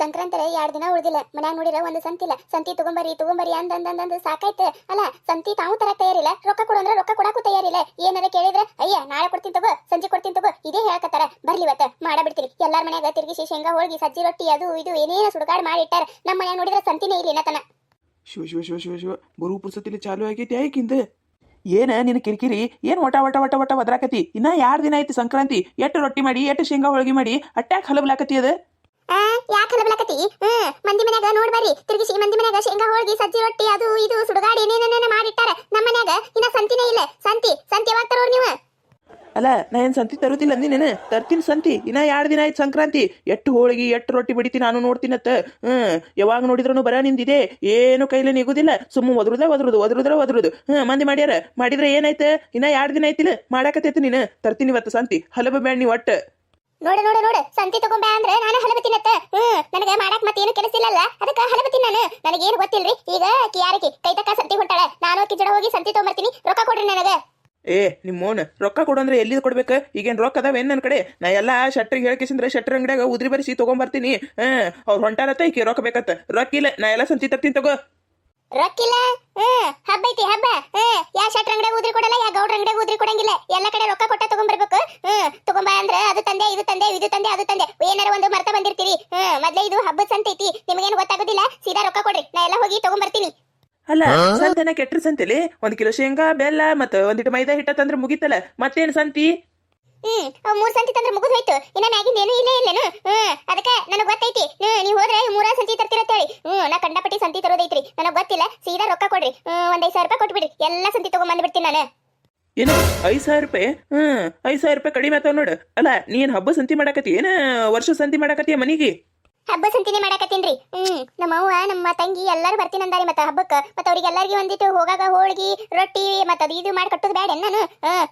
ಸಂಕ್ರಾಂತರ ಎರಡ್ ದಿನ ಉಳಿದಿಲ್ಲ. ಮನ್ಯಾಗ ನೋಡಿರ ಒಂದು ಸಂತಿಲ್ಲ ಸಂತಿ ತಗೊಂಬರಿ ತಗೊಂಬರಿ ಅಂದ್ ಅಂದ್ ಅಂದ್ ಅಂದ್ ಸಾಕಾಯ್ತು. ಅಲ್ಲ, ಸಂತಿ ತಾವು ತರ ತಯಾರಿಲ್ಲ. ರೊಕ್ಕ ಕೊಡು ಅಂದ್ರೆ ರೊಕ್ಕ ಕೊಡಕ್ಕೂ ತಯಾರಿಲ್ಲ. ಏನಾರ ಕೇಳಿದ್ರೆ, ಅಯ್ಯ, ನಾಳೆ ಕೊಡ್ತೀನಿ ತಗೋ, ಸಂಜೆ ಕೊಡ್ತೀನಿ ತಗೋ. ಇದೇ ಹೇಳಕತ್ತಾರ. ಬರ್ಲಿ ಇವತ್ತ ಮಾಡ ಬಿಡ್ತೀನಿ ಎಲ್ಲಾರ ಮನ್ಯಾಗ ತಿರುಗಿಸಿ ಶೇಂಗಾ, ಹೋಳಿಗೆ, ಸಜ್ಜಿ ರೊಟ್ಟಿ, ಅದು ಇದು ಏನೇನ ಸುಡುಗಾಡ್ ಮಾಡಿಟ್ಟಾರ. ನಮ್ಮ ಮನ್ಯಾಗ ನೋಡಿದ್ರೆ ಸಂತಿನೇ ಇಲ್ಲ ಏನತನ ಶಿವ ಶಿವ ಶಿವ ಶಿವ ಶಿವ, ಬರು ಪುರ್ಸತಿಲಿ ಚಾಲು ಆಗೈತಿ, ಆಯ್ಕಿಂದ. ಏನ ನಿನ್ನ ಕಿರಿಕಿರಿ, ಏನು ಒಟ ಒಟ ಒಟ ಒಟ ಒದರಾಕತಿ ಇನ್ನ ಯಾರ್ ದಿನ ಐತಿ ಸಂಕ್ರಾಂತಿ. ಎಟ್ಟು ರೊಟ್ಟಿ ಮಾಡಿ ಎಟ್ಟು ಶೇಂಗಾ, ಹೋಳಿಗೆ ಮಾಡಿ ಅಟ್ಯಾಕ್ ಹಲಬ್ಲಾಕತಿ ಅದ? ಆ, ಯಾಕೆ ಹಲಬಲಕತಿ ಹ್ಮ್ ಮಂದಿ ಮನ್ಯಾಗ ನೋಡ್ ಬರ್ರಿ ತಿರುಗಿಸಿ ಮಂದಿ ಮನ್ಯಾಗ ಶೇಂಗಾ ಹೋಳ್ಗಿ, ಸಜ್ಜಿ ರೊಟ್ಟಿ, ಅದು ಇದು, ಸುಡುಗಾಡಿ ಏನೇನೇನ ಮಾಡಿಟ್ಟಾರ. ನಮ್ಮ ಮನ್ಯಾಗ ಇನ್ನ ಸಂತಿನೇ ಇಲ್ಲ. ಸಂತಿ ಸಂತಿ ಯಾವಾಗ ತರೋರ್ ನೀವು? ಅಲ್ಲ, ನಾ ಏನು ಸಂತಿ ತರುತ್ತಿಲ್ಲ ಅಂದಿ ನೀನು ತರ್ತೀನಿ ಸಂತಿ. ಇನ್ನ ಎರಡು ದಿನ ಆಯ್ತು ಸಂಕ್ರಾಂತಿ. ಎಟ್ಟು ಹೋಳಿಗೆ ಎಟ್ಟು ರೊಟ್ಟಿ ಬಿಡಿತಿ ನಾನು ನೋಡ್ತೀನತ್ತ ಹ್ಮ್ ಯಾವಾಗ ನೋಡಿದ್ರು ಬರ ನಿಂದಿದೆ. ಏನು ಕೈಲಿ ನಿಗುದಿಲ್ಲ. ಸುಮ್ಮ ಒದ್ರದ, ಒದ್ರದು, ಒದ್ರದ್ರ, ಒದ್ರದು. ಹ್ಮ್ ಮಂದಿ ಮಾಡ್ಯಾರ. ಮಾಡಿದ್ರೆ ಏನಾಯ್ತು? ಇನ್ನ ಎರಡು ದಿನ ಐತಿಲ್ಲ ಮಾಡಾಕತ್ತೈತಿ ನೀನು. ತರ್ತೀನಿ ಇವತ್ತು ಸಂತಿ. ಹಲಬ ಬೇಡ ನೀ ಒಟ್ಟು ನೋಡು ನೋಡು ನೋಡು. ಸಂತಿ ತಗೊಂಬ ಅಂದ್ರೆ ನಾನು ಹಲಬತ್ತಿನತ್ತ ಹ್ಮ್ ನನಗೆ ಮಾಡಕ್ ಮತ್ತೇನು ಕೆಲಸ ಇಲ್ಲಲ್ಲ. ಅದಕ್ಕೆ ಹಲಬತ್ತೀನಿ ನಾನು. ನನಗೇನು ಗೊತ್ತಿಲ್ರಿ? ಈಗ ಕಿಯಾರಕಿ ಕೈತಕ್ಕ ಸಂತಿ ಹೊಂಟಾಳೆ. ನಾನು ಆಕಿ ಜಡ ಹೋಗಿ ಸಂತಿ ತಗೊಂಬರ್ತೀನಿ. ರೊಕ್ಕ ಕೊಡ್ರಿ ನನಗೆ. ಏ ನಿಮ್ಮ ಮೋನ್ ರೊಕ್ಕ ಕೊಡು ಅಂದ್ರೆ ಎಲ್ಲಿ ಕೊಡ್ಬೇಕು? ಈಗೇನ್ ರೊಕ್ಕ ಅದಾವ ನನ್ನ ಕಡೆ? ನಾ ಎಲ್ಲ ಶಟ್ರಿಗೆ ಹೇಳ್ಕೇಸಂದ್ರೆ ಶಟ್ರ್ ಅಂಗಡಿಯಾಗ ಉದ್ರಿ ಬರಿಸಿ ತೊಗೊಂಬರ್ತೀನಿ. ಹ್ಮ್ ಅವ್ರು ಹೊಂಟಾರತ್ತ ಈಕೆ ರೊಕ್ಕ ಬೇಕತ್ತ. ರೊಕ್ಕ ಇಲ್ಲ ನಾ ಎಲ್ಲ ಸಂತಿ ತರ್ತೀನಿ ತಗೋ. ರೊಕ್ಕಿಲ್ಲ? ಹ್ಮ್ ಹಬ್ಬ ಐತಿ ಹಬ್ಬ. ಯಾ ಶಟ್ರ ಅಂಗಡಿಗೆ ಉದ್ರಿ ಕೊಡಲ್ಲ ಯಾ ಗೌಡ್ರ ಅಂಗಡಿಗೆ ಉದ್ರಿ ಕೊಡಂಗಿಲ್ಲ. ಎಲ್ಲ ಕಡೆ ರೊಕ್ಕ ಕೊಟ್ಟ ತಗೊಂಡ್ಬರ್ಬೇಕು ಹ್ಮ್ ತಗೊಂಬ ಅಂದ್ರೆ ಅದು ತಂದೆ ಇದು ತಂದೆ ಇದು ತಂದೆ ಅದು ತಂದೆ. ಏನಾರ ಒಂದು ಮರ್ತ ಬಂದಿರ್ತೀರಿ. ಹ್ಮ್ ಮೊದ್ಲೇ ಇದು ಹಬ್ಬದ ಸಂತೆ ಐತಿ. ನಿಮಗೇನು ಗೊತ್ತಾಗೋದಿಲ್ಲ? ಸೀದಾ ರೊಕ್ಕ ಕೊಡ್ರಿ. ನಾ ಎಲ್ಲ ಹೋಗಿ ತಗೊಂಡ್ಬರ್ತೀನಿ ಅಲ್ಲ ಸಂತೆನ ಕೆಟ್ರ ಸಂತೆಲಿ? ಒಂದ್ ಕಿಲೋ ಶೇಂಗಾ ಬೆಲ್ಲ ಮತ್ತ ಒಂದಿಟ್ಟು ಮೈದಾ ಹಿಟ್ಟ ತಂದ್ರೆ ಮುಗಿತಲ್ಲ? ಮತ್ತೇನ್ ಸಂತಿ? ಹ್ಮ್ ಮೂರ್ ಸಂತಿ ತಂದ್ರೆ ಮುಗಿದ್ ಹೋಯ್ತು. ಇನ್ನ ಮ್ಯಾಗಿಂದ ಏನು ಇಲ್ಲೇ ಇಲ್ಲೇನು? ಹ್ಮ್, ಅದಕ್ಕೆ ನನಗ್ ಗೊತ್ತೈತಿ. ನೀವ್ ಹೋದ್ರೆ ಮೂರ ಸಂತಿ ತರ್ತಿರತ್ತೇಳಿ ಹ್ಮ್, ನಾ ಕಂಡಪಟ್ಟಿ ಸಂತಿ ತರೋದೈತ್ರಿ. ನನಗ್ ಗೊತ್ತಿಲ್ಲ, ಸೀದಾ ರೊಕ್ಕ ಕೊಡ್ರಿ. ಹ್ಮ್, ಒಂದ್ ಐದ್ ಸಾವಿರ ರೂಪಾಯಿ ಕೊಟ್ಬಿಡ್ರಿ ಎಲ್ಲಾ ಸಂತಿ ತಗೊಂಡ್ ಬಂದ್ಬಿಡ್ತೀನಿ ನಾನು. ಏನು, ಐದ್ ಸಾವಿರ ರೂಪಾಯಿ? ಹ್ಮ್, ಐದ್ ಸಾವಿರ ರೂಪಾಯಿ ಕಡಿಮೆ ಆತಾವ ನೋಡು. ಅಲ್ಲ, ನೀನ್ ಹಬ್ಬ ಸಂತಿ ಮಾಡಾಕತಿ ಏನ ವರ್ಷ ಸಂತಿ ಮಾಡಾಕತಿಯ ಮನಿಗೆ? ಹಬ್ಬ ಸಂತಿನೇ ಮಾಡಾಕತ್ತೀನ್ರಿ. ಹ್ಮ್, ನಮ್ಮ ಅವ್ವ, ನಮ್ಮ ತಂಗಿ ಎಲ್ಲಾರು ಬರ್ತೀನಿ ಅಂದಾರಿ ಮತ್ತ ಹಬ್ಬಕ್ಕ. ಮತ್ತ ಅವ್ರಿಗೆ ಎಲ್ಲಾರ್ಗಿ ಒಂದಿಟ್ಟು ಹೋಗಾಗ ಹೋಳ್ಗಿ, ರೊಟ್ಟಿ, ಮತ್ತ ಅದು ಇದು ಮಾಡಿ ಕಟ್ಟೋದು ಬೇಡ ನಾನು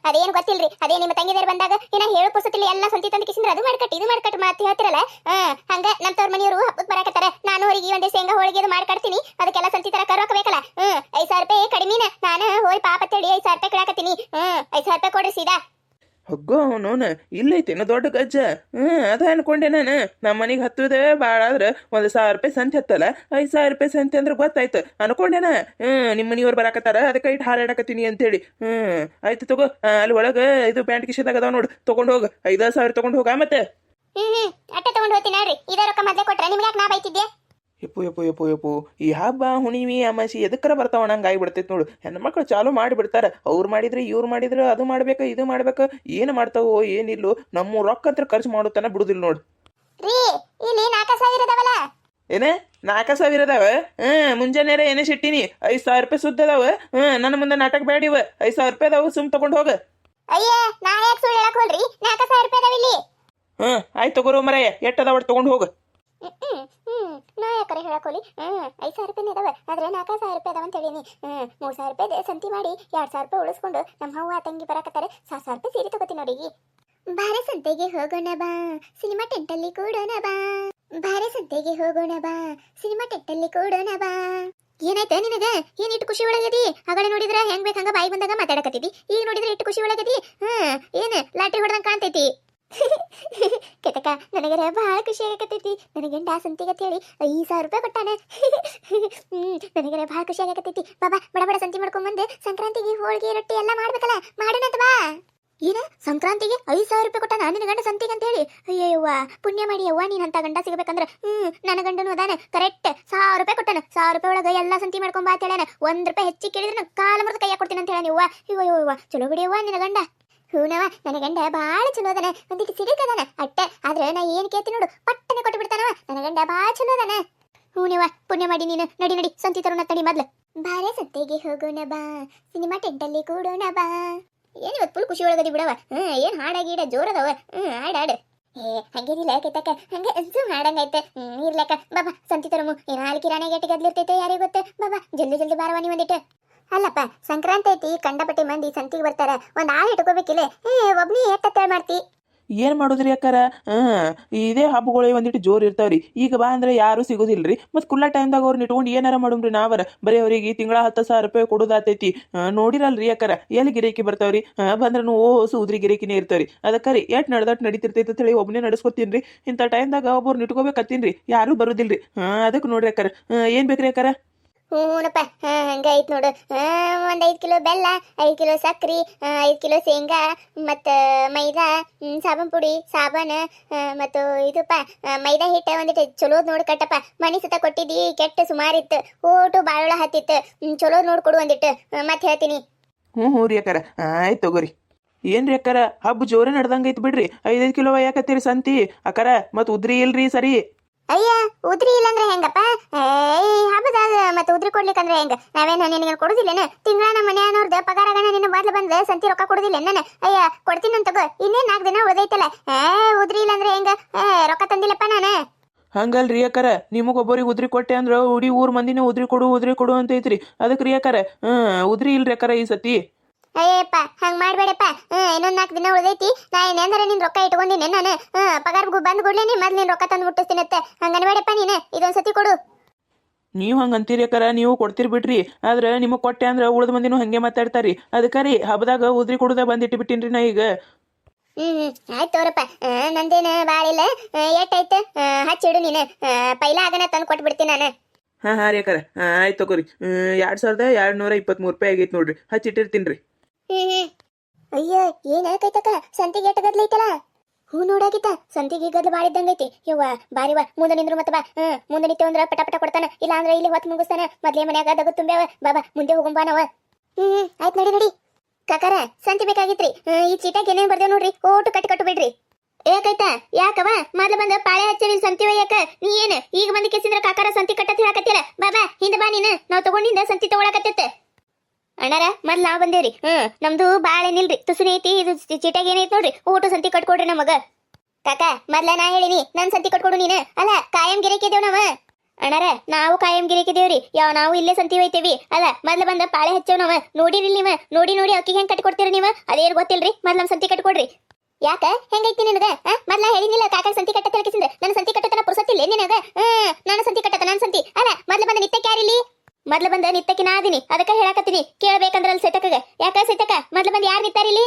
ಅದೇನು ಗೊತ್ತಿಲ್ರಿ. ಅದೇ ನಿಮ್ಮ ತಂಗಿದಾರ ಬಂದಾಗ ಏನ ಹೇಳು ಪುಸ್ತಕದಲ್ಲಿ ಎಲ್ಲ ಸಂತಿ ತಂದು ಕಿಸಿಂದ್ರ ಅದು ಮಾಡ್ಕಟ್ಟಿ, ಇದು ಮಾಡ್ಕಟ್ಟಿ ಮಾತು ಹೇಳ್ತಿರಲ್ಲ. ಹಂಗ ನಮ್ಮ ತವ್ರ ಮನೆಯವರು ಹಬ್ಬಕ್ಕೆ ಬರಾಕತ್ತಾರ. ನಾನು ಅವ್ರಿಗೆ ಒಂದೇ ಶೇಂಗಾ ಹೋಳಿಗೆ ಅದು ಮಾಡ್ಕಡ್ತೀನಿ ಅದಕ್ಕೆಲ್ಲ ಸಂತಿ ತರ ರೊಕ್ಕ ಬೇಕಲ್ಲ. ಹ್ಮ್, ಐದ್ ಸಾವಿರ ರೂಪಾಯಿ ಕಡಿಮೆನ. ನಾನು ಹೋಯ್ ಪಾಪ ತೇಳಿ ಐದ್ ಸಾವಿರ ರೂಪಾಯಿ ಕೊಡಾಕತ್ತೀನಿ. ಹ್ಮ್, ಐದ್ ಸಾವಿರ ರೂಪಾಯಿ ಕೊಡ್ರಿ ಸೀದಾ. ಹಗ್ಗೋ ಅವನೋನ ಇಲ್ಲೈತೇನು ದೊಡ್ಡ ಗಜ್ಜ. ಹ್ಞೂ ಅದ ಅನ್ಕೊಂಡೆ ನಾನು. ನಮ್ಮ ಮನೆಗೆ ಹತ್ತುದೇ ಭಾಳ ಆದ್ರೆ ಒಂದು ಸಾವಿರ ರೂಪಾಯಿ ಸಂತೆ ಹತ್ತಲ್ಲ. ಐದು ಸಾವಿರ ರೂಪಾಯಿ ಸಂತೆ ಅಂದ್ರೆ ಗೊತ್ತಾಯ್ತು. ಅನ್ಕೊಂಡೆನ ಹ್ಞೂ ನಿಮ್ಮ ಮನೆಯವ್ರು ಬರಾಕತ್ತಾರ? ಅದಕ್ಕೆ ಇಟ್ಟು ಹಾರಾಡಕತ್ತೀನಿ ಅಂತೇಳಿ. ಹ್ಞೂ ಆಯ್ತು ತಗೋ. ಅಲ್ಲಿ ಒಳಗೆ ಇದು ಪ್ಯಾಂಟ್ ಕಿಶದಾಗ ಅದಾವ ನೋಡು. ತಗೊಂಡು ಹೋಗು. ಐದಾರು ಸಾವಿರ ತಗೊಂಡು ಹೋಗ ಮತ್ತೆ. ಹ್ಞೂ ಹ್ಞೂ ಅಟ್ಟ ತೊಗೊಂಡು ಹೋಗ್ತೀನಿ ನೋಡ್ರಿ. ಇದೇ ರೊಕ್ಕ ಮೊದಲೇ ಕೊಟ್ರೆ. ನಿಮ್ಗೆ ಯಾಕೆ ನಾ ಬೈತಿದ್ದೆ? ಯಪ್ಪು ಯಪ್ಪು ಯಪ್ಪು ಯಪ್ಪು ಈ ಹಬ್ಬ ಹುಣಿಮಿ ಅಮಾಸಿ ಎದಕ್ಕರ ಬರ್ತಾವ ನಂಗೆ ಆಗಿಬಿಡ್ತೈತೆ ನೋಡು. ಹೆಣ್ಮಕ್ಳು ಚಾಲು ಮಾಡಿಬಿಡ್ತಾರೆ. ಅವ್ರು ಮಾಡಿದ್ರೆ ಇವ್ರು ಮಾಡಿದ್ರೆ ಅದು ಮಾಡ್ಬೇಕು ಇದು ಮಾಡ್ಬೇಕು. ಏನು ಮಾಡ್ತಾವೋ ಏನಿಲ್ಲೋ ನಮ್ಮ ರೊಕ್ಕ ಅಂತ ಖರ್ಚು ಮಾಡೋತನ ಬಿಡುದಿಲ್ಲ ನೋಡು. ಏನೇ? ನಾಲ್ಕು ಸಾವಿರ ಅದಾವ ಹ್ಮ್ ಮುಂಜಾನೆ ಏನೇ ಸಿಟ್ಟಿನಿ. ಐದು ಸಾವಿರ ರೂಪಾಯಿ ಸುದ್ದ ಅದಾವ. ಹ್ಮ್ ನನ್ನ ಮುಂದೆ ನಾಟಕ ಬೇಡಿವ ಐದು ಸಾವಿರ ರೂಪಾಯಿ ಅದಾವ ಸುಮ್ ತಗೊಂಡು ಹೋಗ. ಅಯ್ಯ ನಾ ಯಾಕೆ ಸುಳ್ಳು ಹೇಳಕ್ ಹೋಲ್ರಿ ನಾಲ್ಕ ಸಾವಿರ ರೂಪಾಯಿ ಅದಾವ ಇಲ್ಲಿ. ಹ್ಮ್ ಆಯ್ತು ತಗೋರು ಮರಯ್ಯ. ಎಟ್ಟದ ಒಟ್ಟು ತಗೊಂಡು ಹೋಗ. ನಾ ಯಾಕರೆ ಹೇಳಕ್ ಹೋಲಿ ಹ್ಮ್, ಐದ್ ಸಾವಿರ ರೂಪಾಯಿ ಅದಾವ. ಆದ್ರೆ ನಾಲ್ಕ ಸಾವಿರ ರೂಪಾಯಿ ಅದಾವ ಅಂತ ಹೇಳೀನಿ ಮೂರ್ ಸಾವಿರ ರೂಪಾಯಿ ಸಂತಿ ಮಾಡಿ, ಎರಡ್ ಸಾವಿರ ರೂಪಾಯಿ ಉಳಿಸ್ಕೊಂಡು ನಮ್ಮ ಅವ್ವ, ತಂಗಿ ಬರಕತ್ತಾರೆ. ಸಾವಿರ ಸಾವಿರ ರೂಪಾಯಿ ಸೀರೆ ತಗೋತೀನಿ ನೋಡಿ ಬಾರೆ ಸಂತೆಗೆ ಹೋಗೋಣ ಬಾ. ಸಿನಿಮಾ ಟೆಂಟಲ್ಲಿ ಕೂಡೋಣ ಬಾ. ಬಾರೆ ಸಂತೆಗೆ ಹೋಗೋಣ ಬಾ. ಸಿನಿಮಾ ಟೆಂಟಲ್ಲಿ ಕೂಡೋಣ ಬಾ. ಏನಾಯ್ತ ನಿನಗ? ಏನ್ ಖುಷಿ ಒಳಗದಿ? ಆಗಲೇ ನೋಡಿದ್ರ ಹೆಂಗ್ ಬೇಕಂಗ ಬಾಯಿ ಬಂದಾಗ ಮಾತಾಡಕತ್ತಿದಿ. ಈಗ ನೋಡಿದ್ರೆ ಇಟ್ಟು ಖುಷಿ ಒಳಗದಿ? ಹ್ಮ್, ಏನ್ ಲಾಟಿ ಹೊಡೆದಂಗ್ ಕಾಣ್ತೈತಿ? ಕೆತಕ ನನಗರ ಬಹಳ ಖುಷಿ ಆಗಕತ್ತೈತಿ. ನನ್ನ ಗಂಡ ಸಂತಿಗೆ ಹೇಳಿ ಐದು ಸಾವಿರ ರೂಪಾಯಿ ಕೊಟ್ಟಾನೆ. ಹ್ಮ್, ನನಗರ ಭಾಳ ಖುಷಿ ಆಗಕತ್ತೈತಿ. ಬಾಬಾ ಬಡ ಬಡ ಸಂತಿ ಮಾಡ್ಕೊಂಬಂದು ಸಂಕ್ರಾಂತಿಗೆ ಹೋಳಿಗೆ, ರೊಟ್ಟಿ ಎಲ್ಲ ಮಾಡ್ಬೇಕಲ್ಲ ಮಾಡೋಣಂತ ಬಾ. ಏನ, ಸಂಕ್ರಾಂತಿಗೆ ಐದು ಸಾವಿರ ರೂಪಾಯಿ ಕೊಟ್ಟಾನ ನಿನ್ನ ಗಂಡ ಸಂತಿಗೆ ಅಂತ ಹೇಳಿ ಅಯ್ಯವ್ವ ಪುಣ್ಯ ಮಾಡಿ ಅವ್ವ ನೀನು ಅಂತ ಗಂಡ ಸಿಗಬೇಕಂದ್ರೆ. ಹ್ಮ್, ನನ್ನ ಗಂಡನು ಅದಾನೆ, ಕರೆಕ್ಟ್ ಸಾವಿರ ರೂಪಾಯಿ ಕೊಟ್ಟಾನ. ಸಾವಿರ ರೂಪಾಯಿ ಒಳಗೆ ಎಲ್ಲ ಸಂತಿ ಮಾಡ್ಕೊಂಡ್ ಬಾ ಅಂತ ಹೇಳ್ಯಾನ ಒಂದ್ ರೂಪಾಯಿ ಹೆಚ್ಚಿಗೆ ಕೇಳಿದ್ರೆ ಕಾಲ ಮುರಿದು ಕೈಯಾಗ ಕೊಡ್ತೀನಿ ಅಂತ ಹೇಳಿ ಇವ ಇವ ಚಲೋ ಬಿಡಿ ಅವ್ವ ನಿನ್ನ ಗಂಡ. ಹೂನವ ನನ್ನ ಗಂಡ ಬಾಳ ಚಲೋ ಅದನ. ಒಂದಿಟ್ಟು ಸಿಡಿಕದಾನ ಅಟ್ಟ. ಆದ್ರೆ ನಾ ಏನ್ ಕೇಳ್ತಿ ನೋಡು, ಪಟ್ಟನೆ ಕೊಟ್ಟು ಬಿಡ್ತಾನವ ನನ್ನ ಗಂಡ ಭಾಳ ಚಲೋ ಅದನ. ಹೂನವ ಪುಣ್ಯ ಮಾಡಿ ನೀನು. ನಡಿ ನಡಿ ಸಂತಿ ತರೋಣ ತಡಿ ಮೊದ್ಲು. ಬಾರೆ ಸತ್ತೆಗೆ ಹೋಗೋಣ ಬಾ, ಸಿನಿಮಾ ಟೆಂಟಲ್ಲಿ ಕೂಡೋಣ ಬಾ. ಏನ್ ಇವತ್ತು ಫುಲ್ ಖುಷಿ ಒಳಗದಿ ಬಿಡವ ಹ್ಮ್, ಏನ್ ಹಾಡ ಗೀಡ ಜೋರದವ ಹ್ಮ್, ಹಾಡ್ ಹಾಡ್. ಏ, ಹಂಗೇನಿಲ್ಲ ಕೇತಕ್ಕ ಹಂಗೆ ಸುಮ್ ಹಾಡಂಗೈತೆ ಇರ್ಲಕ್ಕ. ಬಾಬಾ ಸಂತಿ ತರಮು. ಏನ ಹಾಲು ಕಿರಾಣಿ ಗಟ್ಟಿಗೆ ಗದ್ಲಿರ್ತೈತೆ ಯಾರಿಗೆ ಗೊತ್ತ? ಬಾಬಾ, ಜಲ್ದಿ ಜಲ್ದಿ ಬಾರವ ನೀ ಒಂದಿಟ್ಟು ಅಲ್ಲಪ್ಪ, ಸಂಕ್ರಾಂತಿ ಐತಿ, ಕಂಡಪಟ್ಟಿ ಮಂದಿ ಸಂತಿಗೆ ಬರ್ತಾರ, ಒಂದ್ ಆಳು ಇಟ್ಕೋಬೇಕಿಲ್ಲ ಏ, ಒಬ್ನಿ ಎತ್ತ ಮಾಡ್ತಿ? ಏನ್ ಮಾಡೋದ್ರಿ ಅಕ್ಕಾರ? ಹಾಂ, ಇದೇ ಹಬ್ಬಗಳು ಒಂದಿಟ್ಟು ಜೋರ್ ಇರ್ತಾವ್ರಿ. ಈಗ ಬಾ ಅಂದ್ರೆ ಯಾರು ಸಿಗೋದಿಲ್ರಿ. ಮತ್ ಕುಲ್ಲ ಟೈಮ್ದಾಗ ಅವ್ರನ್ನ ಇಟ್ಕೊಂಡು ಏನಾರ ಮಾಡುಮ್ರಿ ನಾವರ. ಬರೀ ಅವ್ರಿಗೆ ತಿಂಗಳ ಹತ್ತು ಸಾವಿರ ರೂಪಾಯಿ ಕೊಡುದಾತೈತಿ. ನೋಡಿರಲ್ರಿ ಅಕ್ಕಾರ. ಎಲ್ಲಿ ಗಿರೇಕಿ ಬರ್ತಾವ್ರಿ? ಬಂದ್ರೆ ಓ ಸೂದ್ರಿ ಗಿರೇಕಿನೇ ಇರ್ತಾವ್ರಿ. ಅದಕ್ಕರಿ ಎಟ್ ನಡ್ದಟ್ ನಡೀತಿರ್ತೈತೆ ಅಂತ ಹೇಳಿ ಒಬ್ಬನೇ ನಡ್ಸ್ಕೊತೀನ್ರಿ. ಇಂಥ ಟೈಮ್ದಾಗ ಒಬ್ಬರು ಇಟ್ಕೋಬೇಕತ್ತೀನ್ರಿ. ಯಾರು ಬರುದಿಲ್ರಿ. ಅದಕ್ಕೆ ನೋಡ್ರಿ ಅಕ್ಕಾರ. ಏನು ಬೇಕ್ರಿ ಅಕ್ಕಾರ? ಹ್ಞೂನಪ್ಪ ಹಂಗೆ ಐತ್ ನೋಡು. ಒಂದು ಐದ್ ಕಿಲೋ ಬೆಲ್ಲ ಐದು ಕಿಲೋ ಸಕ್ರಿ ಐದು ಕಿಲೋ ಶೇಂಗಾ ಮತ್ತು ಮೈದಾ ಸಾಬನ್ ಪುಡಿ ಸಾಬಾನ ಮತ್ತು ಇದಪ್ಪ ಮೈದಾ ಹಿಟ್ಟ ಒಂದಿಟ್ಟು ಚಲೋ ನೋಡಿ ಕಟ್ಟಪ್ಪ. ಮನಿ ಸುತ್ತ ಕೊಟ್ಟಿದ್ದಿ ಕೆಟ್ಟ ಸುಮಾರಿತ್ತು. ಓಟು ಬಾಳೊಳ ಹತ್ತಿತ್ತು. ಹ್ಮ್, ನೋಡ್ಕೊಡು ನೋಡ್ ಕೊಡು ಒಂದಿಟ್ಟು ಮತ್ತೆ ಹೇಳ್ತೀನಿ. ಹ್ಞೂ ಹ್ಞೂ ರೀ ಅಕ್ಕಾರ. ಆಯ್ತು ತಗೋರಿ. ಏನ್ರಿ ಅಕ್ಕರ? ಹಬ್ಬ ಜೋರೇ ನಡ್ದಂಗೆ ಐತೆ ಬಿಡ್ರಿ ಐದೈದು ಕಿಲೋ ಯಾಕತ್ತೀರಿ ಸಂತಿ. ಅಕ್ಕಾರ ಮತ್ತು ಉದ್ರಿ ಇಲ್ರಿ ಸರಿ. ಅಯ್ಯ, ಉದ್ರಿ ಇಲ್ಲಂದ್ರೆ ಹೆಂಗಪ್ಪ? ಏಯ್, ಹಬ್ಬದಾಗ ಮತ್ತೆ ಉದ್ರಿ ಕೊಡ್ಲಿಕ್ಕಂದ್ರೆ ಹೆಂಗ? ನಾವೇನ ನಿನಗೆ ಕೊಡುದಿಲ್ಲೇನ? ತಿಂಗಳ ನಮ್ಮ ಮನ್ಯಾನವ್ರದ್ದು ಪಗಾರಗಣ ನಿನ್ನ ಮೊದ್ಲು ಬಂದು ಸಂತಿ ರೊಕ್ಕ ಕೊಡುದಿಲ್ಲ ನಾನು? ಅಯ್ಯ, ಕೊಡ್ತೀನಿ ಅಂತ ಇನ್ನೇನ್ ನಾಲ್ಕು ದಿನ ಉಳ್ದೈತಲ್ಲ? ಏ, ಉದ್ರಿ ಇಲ್ಲಂದ್ರೆ ಹೆಂಗ? ಏ, ರೊಕ್ಕ ತಂದಿಲ್ಲಪ್ಪ ನಾನು. ಹಂಗಲ್ರಿ ಅಕ್ಕಾರ, ನಿಮಗೊಬ್ಬರಿಗೆ ಉದ್ರಿ ಕೊಟ್ಟೆ ಅಂದ್ರೆ ಉಡಿ ಊರ್ ಮಂದಿನೇ ಉದ್ರಿ ಕೊಡು ಉದ್ರಿ ಕೊಡು ಅಂತ ಐತ್ರಿ. ಅದಕ್ಕೆ ರೀ ಅಕ್ಕಾರ ಉದ್ರಿ ಇಲ್ರಿ ಅಕ್ಕಾರ ಈ ಸತಿ. ಅಯ್ಯಪ್ಪ ಹಂಗ್ ಮಾಡಬೇಡಪ್ಪ. ಇನ್ನೊಂದು ನಾಲ್ಕು ದಿನ ಉಳಿದೈತಿ. ನಾ ಏನಂದ್ರೆ ನಿನ್ ರೊಕ್ಕ ಇಟ್ಕೊಂಡಿನಿ ನಾನು. ಪಗಾರ ಬಂದ್ ನೀ ಮೊದ್ಲು ನಿನ್ ರೊಕ್ಕ ತಂದು ಮುಟ್ಟಿಸ್ತೀನತ್ತೆ ಹಂಗನ್ಬೇಡಪ್ಪ ನೀನು. ಇದೊಂದು ಸತಿ ಕೊಡು. ನೀವು ಹಂಗೆ ಅಂತೀರಿ ಅಕ್ಕಾರ? ನೀವು ಕೊಡ್ತೀರಿ ಬಿಡ್ರಿ. ಆದ್ರೆ ನಿಮಗೆ ಕೊಟ್ಟೆ ಅಂದ್ರೆ ಉಳಿದ ಮಂದಿನೂ ಹಂಗೆ ಮಾತಾಡ್ತಾರಿ. ಅದಕ್ಕೆ ರೀ ಹಬ್ಬದಾಗ ಉದ್ರಿ ಕೊಡುದ ಬಂದಿಟ್ಟು ಬಿಟ್ಟಿನ್ರಿ ನಾ ಈಗ. ಹ್ಮ್ ಹ್ಮ್. ಆಯ್ತು ತೋರಪ್ಪ. ನಂದೇನ ಬಾಳಿಲ್ಲ. ಎಷ್ಟಾಯ್ತು? ಹಚ್ಚಿಡು ನೀನು. ಪೈಲ ಅದನ್ನ ತಂದು ಕೊಟ್ಬಿಡ್ತೀನಿ ನಾನು. ಹಾಂ ಹಾಂ ರೀ ಅಕ್ಕಾರ. ಆಯ್ತು ತಗೋರಿ. ಎರಡು ಸಾವಿರದ ಎರಡು ನೂರ ಇಪ್ಪತ್ತ್ಮೂರು ರೂಪಾಯಿ ಆಗೈತೆ ನೋಡ್ರಿ. ಹಚ್ಚಿಟ್ಟಿರ್ತೀನಿ ರೀ ಅಯ್ಯ, ಏನ್ ಆಕೈತಕ್ಕ ಸಂತಿಗೆ ಎಟ್ಟ ಗದ್ಲೈತಲ್ಲ ಹೂ ನೋಡಾಗಿತ್ತ ಸಂತಿಗೆ ಗದ್ಲ ಬಾಳಿದ್ದಂಗೈತಿ ಯವ್ವ ಬಾರಿವ ಮುಂದೆ ನಿಂದ್ರು ಮತ್ತ ಬಾ. ಹ್ಮ್, ಮುಂದೆ ನಿಂತೆ ಅಂದ್ರ ಪಟ ಪಟ ಕೊಡ್ತಾನ. ಇಲ್ಲ ಅಂದ್ರೆ ಇಲ್ಲಿ ಹೊತ್ತು ಮುಗಿಸ್ತಾನ ಮೊದ್ಲೇ ಮನ್ಯಾಗ ದಗದ್ ತುಂಬ್ಯಾವ. ಬಾಬಾ ಮುಂದೆ ಹೋಗುಂಬಾ ನಾವ. ಹ್ಮ್ ಆಯ್ತ ನಡಿ ನಡಿ. ಕಾಕಾರ, ಸಂತಿ ಬೇಕಾಗಿತ್ರಿ. ಈ ಚೀಟಾಗ ಏನೇನ್ ಬರ್ದೇವ್ ನೋಡ್ರಿ? ಓಟು ಕಟ್ಟಿ ಕಟ್ಟು ಬಿಡ್ರಿ. ಏಕೈತ ಯಾಕವ ಮೊದ್ಲು ಬಂದ ಪಾಳೆ ಹಚ್ಚರಿ ಸಂತಿ ಯಾಕ ನೀ ಏನ್? ಈಗ ಬಂದ ಕೇಸಿದ್ರ ಕಾಕಾರ ಸಂತಿ ಕಟ್ಟತ್ ಹೇಳಕತ್ತಿಲ್ಲ ಬಾಬಾ ಹಿಂದ ಬಾ ನೀನು. ನಾವ್ ತಗೊಂಡಿಂದ ಸಂತಿ ತಗೊಳಕತ್ತೈತೆ. ಅಣ್ಣಾರ ಮೊದ್ಲು ನಾವು ಬಂದೇವ್ರಿ. ಹ್ಮ್, ನಮ್ದು ಬಾಳ ಏನಿಲ್ರಿ ಐತಿ, ಇದು ಚೀಟಾಗ ಏನೈತಿ ನೋಡ್ರಿ. ಊಟ ಸಂತಿ ಕಟ್ಕೊಡ್ರಿ ನಮಗ. ಕಾಕ, ಮೊದ್ಲ ನಾ ಹೇಳಿನಿ, ನನ್ ಸಂತಿ ಕಟ್ಕೊಡು ನೀನು. ಅಲ್ಲ, ಕಾಯಂ ಗಿರಕಿದೇವ್ ನಾವ. ಅಣ್ಣಾರ, ನಾವು ಕಾಯಂ ಗಿರಕಿದೇವ್ರಿ ಯಾವ ನಾವು ಇಲ್ಲೇ ಸಂತಿ ಒಯ್ತೇವಿ ಅಲ್ಲ, ಮೊದ್ಲ ಬಂದ ಪಾಳೆ ಹಚ್ಚೇವ್ ನಾವ. ನೋಡಿರಿ ನೀವ. ನೋಡಿ ನೋಡಿ ಅಕ್ಕಿಗೆ ಹೆಂಗ್ ಕಟ್ಕೊಡ್ತೀರಿ ನೀವ. ಅದೇನ್ ಗೊತ್ತಿಲ್ರಿ, ಮೊದ್ಲ ನಮ್ ಸಂತಿ ಕಟ್ಕೊಡ್ರಿ. ಯಾಕ, ಹೆಂಗೈತಿ ನಿನಗ? ಮೊದ್ಲ ಹೇಳಿನಿಲ್ಲ ಕಾಕ ಸಂತಿ ಕಟ್ಟತ್ತ ನನ್ನ ಸಂತಿ ಕಟ್ಟತನ ಪುರ್ಸತ್ತಿಲ್ಲ ನಿನಗ? ಹ್ಮ್, ನನ್ನ ಸಂತಿ ಕಟ್ಟತ ನನ್ನ ಸಂತಿ. ಅಲ್ಲ, ಮೊದ್ಲ ಬಂದ ನಿತ್ಯ ಯಾರಿಲ್ಲಿ? ಮೊದ್ಲು ಬಂದ ನಿತ್ತಕ್ಕೆ ನಾ ಅದೀನಿ ಅದಕ್ಕೆ ಹೇಳಕತ್ತೀನಿ. ಕೇಳ್ಬೇಕಂದ್ರ ಅಲ್ಲಿ ಸೆತಕಗ. ಯಾಕ ಸೆತಕ? ಮೊದ್ಲು ಬಂದು ಯಾರು ನಿತ್ತಾರಿಲ್ಲಿ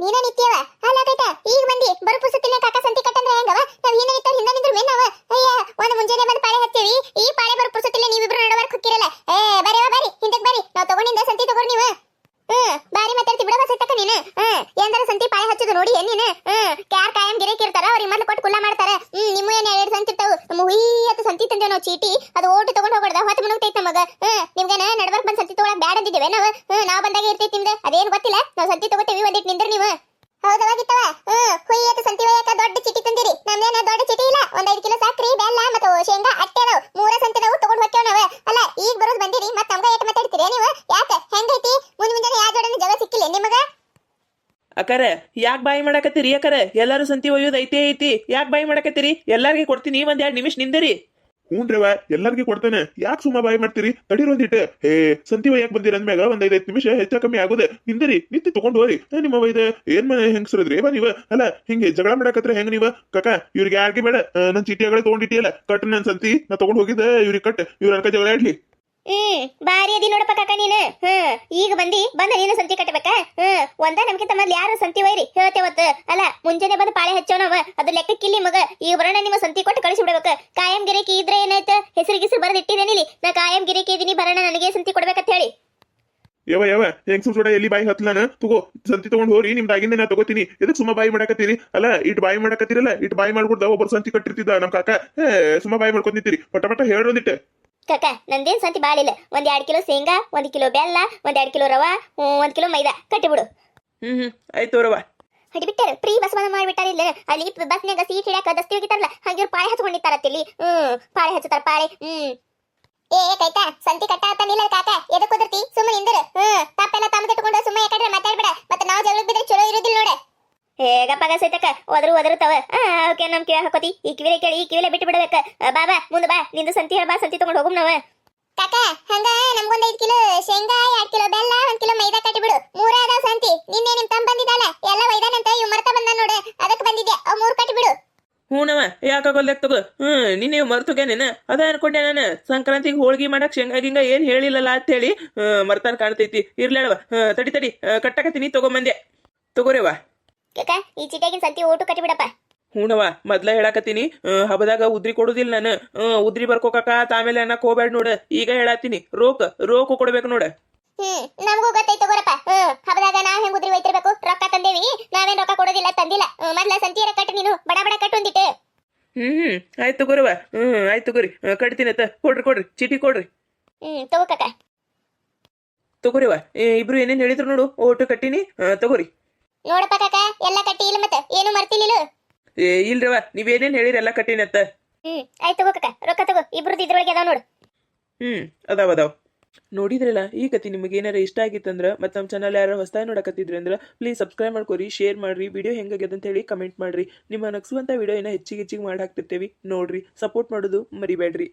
ನೀನ ನಿತ್ಯವ? ಅಲ್ಲ ಕೈತ ಈಗ ಬಂದಿ ಬರು ಪುಸತಿನ ಕಾಕ ಸಂತಿ ಕಟ್ಟಂದ್ರೆ ಹೆಂಗವ ನಾವ್ ಹಿಂದೆ ನಿಂತರ ಹಿಂದೆ ನಿಂದ್ರು ಮೇನವ ಅಯ್ಯ ಒಂದು ಮುಂಜಾನೆ ಬಂದು ಪಾಳೆ ಹತ್ತೀವಿ ಈ ಪಾಳೆ ಬರು ಪುಸತಿಲ್ಲ ನೀವಿಬ್ರು ನಡವರ್ಕ್ ಹುಕ್ಕಿರಲ್ಲ ಏ ಬರೀವ ಬರಿ ಹಿಂದಕ್ ಬರಿ ನಾವ್ ತಗೊಂಡಿಂದ ಸಂತಿ ತಗೋರ್ ನೀವ ಹ್ಮ್ ಬಾರಿ ಮಾತಾಡ್ತಿ ಬಿಡವ ಸೆತಕ ನೀನು ಹ್ಮ್ ಎಂದರ ಸಂತಿ ಪಾಳೆ ಹಚ್ಚದು ನೋಡಿ ಏನ್ ನೀನು ಹ್ಮ್ ಕ್ಯಾರ್ ಕಾಯಂ ಗಿರೇಕ್ ಇರ್ತಾರ ಅವ್ರಿಗೆ ಮೊದ್ಲು ಕೊಟ್ಟು ಕುಲ್ಲ ಮಾಡ್ತಾರ ಹ್ಮ್ ನಿಮ್ಮ ಏನ್ ಎರಡು ಸಂತಿ ಇರ್ತಾವು ನಮ್ಮ ಹುಯ್ಯತ್ತು ತಂದೆ ನಾವು ಚೀಟಿ ಅದು ಓಟ್ ತಗೊಂಡ್ ಹೋಗ್ಬಾರ್ದ? ಹೊತ್ತು ಮುನುಗ್ತೈತ್ ನಮಗ. ಹ್ಮ್ ನಿಮ್ಗೇನ ನಡ್ಬರ್ಕ್ ಬಂದ್ ಸಂತಿ ತಗೊಳಕ್ ಬ್ಯಾಡ ಅಂದಿದ್ದೇವೆ ನಾವು? ಹ್ಮ್ ಬಂದಾಗ ಇರ್ತೈತಿ ನಿಮ್ದು? ಅದೇನ್ ಗೊತ್ತಿಲ್ಲ? ನಾವ್ ಸಂತಿ ತಗೋತೇವಿ ಒಂದಿಟ್ ನಿಂದ್ರ ನೀವು. ಹೌದವಾಗಿತ್ತವ ಹ್ಮ್ ಹುಯ್ಯತ್ತು ಸಂತಿ ಒಯ್ಯಕ ದೊಡ್ಡ ಚೀಟಿ ತಂದಿರಿ. ನಮ್ದೇನ ದೊಡ್ಡ ಚೀಟಿ ಇಲ್ಲ. ಒಂದ್ ಐದು ಕಿಲೋ ಸಾಕ್ರಿ, ಬೆಲ್ಲ ಮತ್ತು ಶೇಂಗಾ, ಅಟ್ಟೆ ನಾವು ಮೂರ ಸಂತಿ ನಾವು ತಗೊಂಡ್ ಹೋಗ್ತೇವ್ ನಾವ. ಅಲ್ಲ, ಈಗ ಬರೋದ್ ಬಂದಿರಿ, ಮತ್ತ ನಮ್ಗ ಏಟ್ ಮಾತಾಡ್ತೀರಿ ನೀವು? ಯಾಕ? ಹೆಂಗೈತಿ? ಮುಂದ್ ಮುಂಜಾನೆ ಯಾ ಜೋಡನ ಜಗ ಸಿಕ್ಕಿಲ್ಲ ನಿಮಗ? ಅಕ್ಕಾರ, ಯಾಕ ಬಾಯಿ ಮಾಡಕತ್ತೀರಿ ಅಕ್ಕರೆ? ಎಲ್ಲರೂ ಸಂತಿ ಒಯ್ಯೋದು ಐತಿ ಐತಿ. ಯಾಕೆ ಬಾಯಿ ಮಾಡಕತ್ತೀರಿ? ಎಲ್ಲರಿಗೂ ಕೊಡ್ತೀನಿ, ಒಂದ್ ಎರಡು ನಿಮಿಷ ನಿಂದರಿ. ಹ್ಞೂನ್ರವ ಎಲ್ಲಾರ್ಗಿ ಕೊಡ್ತೇನೆ. ಯಾಕೆ ಸುಮ್ಮ ಬಾಯಿ ಮಾಡ್ತೀರಿ? ತಡಿರೋದಿಟ್ಟೆ ಹೇ, ಸಂತಿವ ಯಾಕೆ ಬಂದಿರ ಅಂದ್ಮ್ಯಾಗ ಒಂದ್ ಐದೈದು ನಿಮಿಷ ಹೆಚ್ಚ ಕಮ್ಮಿ ಆಗೋದೆ. ನಿಂದರಿ ನಿಂತಿ ತಗೊಂಡು ಹೋರಿ. ನಿಮ್ಮ ಇದೆ, ಏನ್ ಮನೆ ಹೆಂಗ್ಸರದ್ರಿ? ಬಾ ನೀವ. ಅಲ್ಲ, ಹಿಂಗೆ ಜಗಳ ಮಾಡಕತ್ರ ಹೆಂಗ್ ನೀವ? ಕಾಕಾ, ಇವ್ರಿಗೆ ಯಾರಿಗೆ ಬೇಡ? ನನ್ ಚೀಟಿಯಾಗಳೇ ತಗೊಂಡಿಟ್ಟಿಯಲ್ಲ. ಕಟ್ ನನ್ ಸಂತಿ, ನಾ ತಗೊಂಡ್ ಹೋಗಿದ್ದೆ, ಇವ್ರಿಗೆ ಕಟ್. ಇವ್ರ ಅನ್ಕ ಜಗಳ ಆಡ್ಲಿ. ಹ್ಮ್, ಬಾರಿ ಅದಿ ನೋಡಪ್ಪ ಕಾಕ ನೀನು. ಹ್ಮ್, ಈಗ ಬಂದಿ, ಬಂದ ನೀನು ಸಂತಿ ಕಟ್ಟಬೇಕ? ಹ್ಮ್, ಒಂದ ನಮ್ಕಿಂತ ಮೊದ್ಲು ಯಾರು ಸಂತಿ ಒಯ್ರಿ? ಹೇಳ್ತೇವತ್ತು ಅಲ್ಲ, ಮುಂಜಾನೆ ಬಂದು ಪಾಳೆ ಹಚ್ಚೋ ನಾವ ಲೆಕ್ಕ ಲೆಕ್ಕಕ್ಕಿಲ್ಲಿ ಮಗ. ಈಗ ಬರೋಣ ನಿಮ್ಮ ಸಂತಿ ಕೊಟ್ಟು ಕಳಿಸಿ ಬಿಡ್ಬೇಕು. ಕಾಯಂ ಗಿರೇಕಿ ಇದ್ರೆ ಏನಾಯ್ತ? ಹೆಸರು ಗಿಸ್ರು ಬರೆದು ಇಟ್ಟಿರೇನಿಲ್ಲಿ ನಾ ಕಾಯಂ ಗಿರೇಕಿ ಇದೀನಿ, ಬರೋಣ ನನಗೆ ಸಂತಿ ಕೊಡ್ಬೇಕಂತ ಹೇಳಿ. ಯವ ಯವ ಹೆಂಗ್ ಸುಡ ಎಲ್ಲಿ ಬಾಯಿ ಹತ್ಲಾನ? ತಗೋ, ಸಂತಿ ತಗೊಂಡ್ ಹೋರಿ, ನಿಮ್ದಾಗಿಂದ ನಾ ತಗೋತೀನಿ. ಎದಕ್ ಸುಮ್ಮ ಬಾಯಿ ಮಾಡಕತ್ತೀರಿ? ಅಲ್ಲ, ಇಟ್ ಬಾಯಿ ಮಾಡಕತ್ತೀರಲ್ಲ, ಇಟ್ ಬಾಯಿ ಮಾಡ್ಬಿಡ್ದ ಒಬ್ಬರು ಸಂತಿ ಕಟ್ಟಿರ್ತಿದ್ದ ನಮ್ ಕಾಕ. ಸುಮ್ಮ ಬಾಯಿ ಮಾಡ್ಕೊಂತಿರ್ತೀರಿ ಪಟ ಪಟ ಹೇಳೋದಿಟ್ಟೆ ಕಾಕ ನಂದೇನ್ ಸಂತಿ ಬಾಳಿಲ್ಲ ಒಂದ್ ಎರಡ್ ಕಿಲೋ ಶೇಂಗಾ ಒಂದ್ ಕಿಲೋ ಬೆಲ್ಲ ಒಂದ್ ಎರಡ್ ಕಿಲೋ ರವಾ ಒಂದ್ ಕಿಲೋ ಮೈದಾ. ಕಟ್ಟಿಬಿಡು ಹ್ಮ್ ಹ್ಮ್. ಆಯ್ತು ಅವ್ರವ್ವ ಹಿಡಿಬಿಟ್ಟಾರ ಪ್ರೀ ಬಸ್ ಬಂದ್ ಮಾಡಿಬಿಟ್ಟಾರಿಲ್ಲ ಅಲ್ಲಿ ಬಸ್ನ್ಯಾಗ ಸೀಟ್ ಹಿಡ್ಯಾಕ ದಸ್ತಿ ಹೋಗಿತ್ತಾರಲ್ಲ ಹಂಗೆ ಪಾಳೆ ಹಚ್ಕೊಂಡಿತ್ತಾರತ್ತಿಲ್ಲಿ ಹ್ಮ್ ಪಾಳೆ ಹಚ್ಚತಾರ ಪಾಳೆ. ಹ್ಮ್. ಏ ಕೈತಾ ಸಂತಿ ಕಟ್ಟ ಆತನಿಲ್ಲ ಕಾಕ. ಎದಕ್ಕೆ ಕುದಿರ್ತಿ? ಸುಮ್ಮನೆ ನಿಂದಿರು. ಹ್ಮ್ ತಪ್ಪೆಲ್ಲ ತಮ್ಮ ತಿಟ್ಕೊಂಡು ಸುಮ್ಮನೆ ಯಾಕಂದ್ರೆ ಮಾತಾಡ್ಬೇಡ. ಮತ್ತೆ ನಾವು ಜಗಳ ಬಿದ್ರೆ ಚಲೋ ಇರೋದಿಲ್ಲ ನೋಡ. ಹೇಗಪ್ಪಾಗ ಸೈತಕ ಒದ್ರು ಒದರುತ್ತವ ಓಕೆ ನಮ್ ಕಿವಿ ಹಾಕೋತಿ. ಈ ಕಿವಿಲೆ ಕೇಳಿ ಈ ಕಿವಿಲೆ ಬಿಟ್ಟು ಬಿಡಬೇಕ. ಬಾ ಬಾ ಮುಂದೆ ಬಾ. ನಿಂದು ಸಂತಿ ಹೇಳ ಬಾ ಸಂತಿ ತಗೊಂಡ್ ಹೋಗುಮ್ ನಾವ. ಕಾಕ ಹಂಗ ನಮ್ಗೊಂದ್ ಐದ್ ಕಿಲೋ ಶೇಂಗಾ ಎರಡ್ ಕಿಲೋ ಬೆಲ್ಲ ಒಂದ್ ಕಿಲೋ ಮೈದಾ ಕಟ್ಟಿ ಬಿಡು. ಮೂರ ಅದಾವ ಸಂತಿ. ನಿನ್ನೆ ನಿಮ್ ತಮ್ಮ ಬಂದಿದ್ದಲ್ಲ. ಎಲ್ಲ ಒಯ್ದಾನಂತ ಇವ್ ಮರ್ತ ಬಂದ ನೋಡು. ಅದಕ್ಕೆ ಬಂದಿದ್ದೆ ಅವ್ ಮೂರ್ ಕಟ್ಟಿ ಬಿಡು. ಹೂನವ ಯಾಕಾಗೋಲ್ಯಾಕ ತಗೋ? ಹ್ಮ್ ನಿನ್ನೆ ಮರ್ತೋಗ್ಯಾನೇನ ಅದ ಅನ್ಕೊಂಡೆ ನಾನು. ಸಂಕ್ರಾಂತಿಗೆ ಹೋಳ್ಗಿ ಮಾಡಕ್ ಶೇಂಗಾ ಗಿಂಗ ಏನ್ ಹೇಳಿಲ್ಲಲ್ಲ ಅಂತೇಳಿ ಮರ್ತಾನ ಕಾಣ್ತೈತಿ. ಇರ್ಲೇಳವ ತಡಿ ತಡಿ. ಕಟ್ಟಕತ್ತೀನಿ ತಗೊಂಬಂದೆ ತಗೋರೇವ ಕಾಕ ಈ ಚಿಟಿಯಾಗಿನ ಸಂತಿ ಓಟು ಕಟ್ಟಿಬಿಡಪ್ಪ. ಹೂನವ ಮೊದ್ಲ ಹೇಳಾಕತ್ತೀನಿ. ಹಬ್ಬದಾಗ ಉದ್ರಿ ಕೊಡುದಿಲ್ಲ ನಾನು. ಉದ್ರಿ ಬರ್ಕೋಕಾಕ ಆಮೇಲೆ ಅನ್ನಕ್ ಹೋಗ್ಬೇಡ ನೋಡ. ಈಗ ಹೇಳಾತೀನಿ ರೋಕ್ ರೋಕು ಕೊಡ್ಬೇಕು ನೋಡ. ಹ್ಮ್ ನಮಗೂ ಗೊತ್ತೈತೆ ತಗೋರಪ್ಪ ಹ್ಮ್ ಹಬ್ಬದಾಗ ನಾವ್ ಹೆಂಗ್ ಉದ್ರಿ ಒಯ್ತಿರ್ಬೇಕು ರೊಕ್ಕ ತಂದೇವಿ. ನಾವೇನ್ ರೊಕ್ಕ ಕೊಡೋದಿಲ್ಲ ತಂದಿಲ್ಲ. ಮೊದ್ಲ ಸಂತಿಯರ ಕಟ್ಟು ನೀನು. ಬಡ ಬಡ ಕಟ್ಟು ಒಂದಿಟ್ಟು. ಹ್ಮ್ ಹ್ಮ್ ಆಯ್ತು ತಗೋರವ ಹ್ಮ್ ಆಯ್ತು ತಗೋರಿ ಕಟ್ತೀನಿ ಅತ್ತ. ಕೊಡ್ರಿ ಕೊಡ್ರಿ. ಚೀಟಿ ಕೊಡ್ರಿ. ಹ್ಮ್ ತಗೋ ಕಾಕ. ತಗೋರಿವ ಇಬ್ರು ಏನೇನ್ ಹೇಳಿದ್ರು ನೋಡು. ಓಟು ಕಟ್ಟಿನಿ. ತಗೋರಿ. ನೋಡಪ್ಪ ಕಾಕ ಎಲ್ಲ ಕಟ್ಟಿ ಇಲ್ಲ ಮತ್ತೆ ಏನು ಮರ್ತಿಲಿಲ್ಲ ಏ ಇಲ್ರವ ನೀವೇನೇನ್ ಹೇಳಿರಿ ಎಲ್ಲ ಕಟ್ಟಿನತ್ತ ಹ್ಮ್ ಆಯ್ತು ತಗೋ ಕಾಕ ರೊಕ್ಕ ತಗೋ ಇಬ್ರದ್ದು ಇದ್ರೊಳಗೆ ಅದಾವ ನೋಡು. ಹ್ಮ್ ಅದಾವ ಅದಾವ. ನೋಡಿದ್ರಲ್ಲ ಈ ಕತಿ ನಿಮಗೆ ಏನಾರ ಇಷ್ಟ ಆಗಿತ್ತಂದ್ರ ಮತ್ತು ನಮ್ಮ ಚಾನಲ್ ಯಾರು ಹೊಸದಾಗಿ ನೋಡಕತ್ತಿದ್ರಿ ಅಂದ್ರೆ ಪ್ಲೀಸ್ ಸಬ್ಸ್ಕ್ರೈಬ್ ಮಾಡ್ಕೊರಿ ಶೇರ್ ಮಾಡ್ರಿ ವಿಡಿಯೋ ಹೆಂಗಾಗ್ಯದ ಅಂತ ಹೇಳಿ ಕಮೆಂಟ್ ಮಾಡ್ರಿ. ನಿಮ್ಮ ನಗ್ಸುವಂಥ ವಿಡಿಯೋ ಏನ ಹೆಚ್ಚಿಗೆ ಹೆಚ್ಚಿಗೆ ಮಾಡಿ ಹಾಕ್ತಿರ್ತೇವಿ ನೋಡ್ರಿ ಸಪೋರ್ಟ್ ಮಾಡೋದು ಮರಿಬೇಡ್ರಿ